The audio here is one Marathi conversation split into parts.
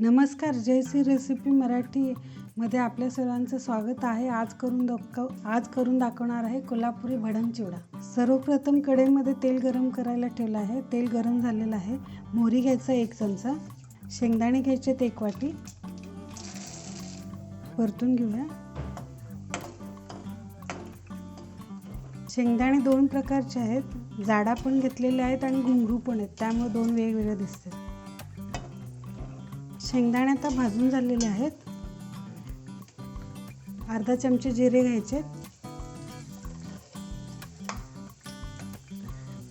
नमस्कार जयसी रेसिपी मराठीमध्ये आपल्या सर्वांचं स्वागत आहे. आज करून दाखव आज करून दाखवणार आहे कोल्हापुरी भडंग चिवडा सर्वप्रथम कढईमध्ये तेल गरम करायला ठेवलं आहे. तेल गरम झालेलं आहे. मोहरी घ्यायचं एक चमचा. शेंगदाणे घ्यायचे एक वाटी. परतून घेऊया. शेंगदाणे दोन प्रकारचे आहेत. जाडा पण घेतलेले आहेत आणि घुंगरू पण आहेत. त्यामुळे दोन वेगवेगळे दिसतात. शेंगदाणे आता भाजून झालेले आहेत. अर्धा चमचे जिरे घ्यायचे.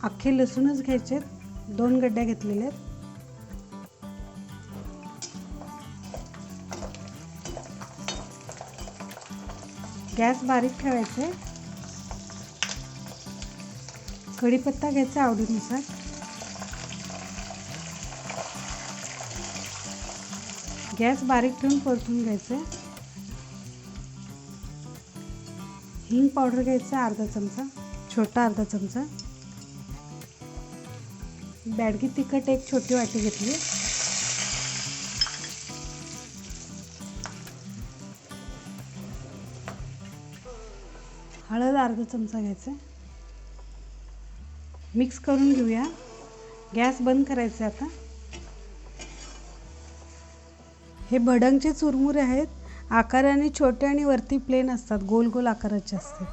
अख्खे लसूणच घ्यायचे. दोन गड्ड्या घेतलेले आहेत. गॅस बारीक ठेवायचे. कढीपत्ता घ्यायचा आवडीनुसार. गॅस बारीक ठेवून परतून घ्यायचं हिंग पावडर घ्यायचा अर्धा चमचा छोटा अर्धा चमचा. बॅडगी तिखट एक छोटी वाटी घेतली. हळद अर्धा चमचा घ्यायचं मिक्स करून घेऊया. गॅस बंद करायचे आता. हे भडंगचे चुरमुरे आहेत. आकाराने छोटे आणि वरती प्लेन असतात. गोल गोल आकाराचे असतात.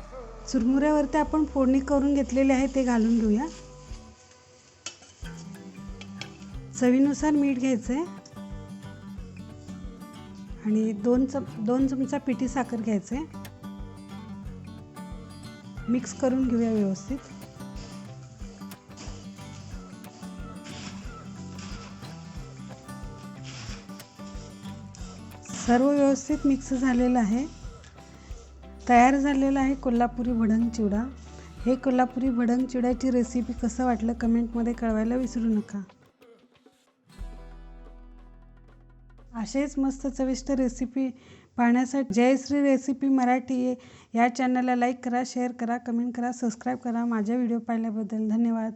चुरमुऱ्यावरती आपण फोडणी करून घेतलेले आहे ते घालून घेऊया. चवीनुसार मीठ घ्यायचं आहे आणि दोन चम दोन चमचा पिठी साखर घ्यायचं आहे मिक्स करून घेऊया व्यवस्थित. सर्व व्यवस्थित मिक्स झालेलं आहे. तयार झालेला आहे कोल्हापुरी भडंग चिवडा. हे कोल्हापुरी भडंग चिवड्याची रेसिपी कसं वाटलं कमेंटमध्ये कळवायला विसरू नका. असेच मस्त चविष्ट रेसिपी पाहण्यासाठी जयश्री रेसिपी मराठी या चॅनलला लाईक करा शेअर करा कमेंट करा सबस्क्राईब करा. माझ्या व्हिडिओ पाहिल्याबद्दल धन्यवाद.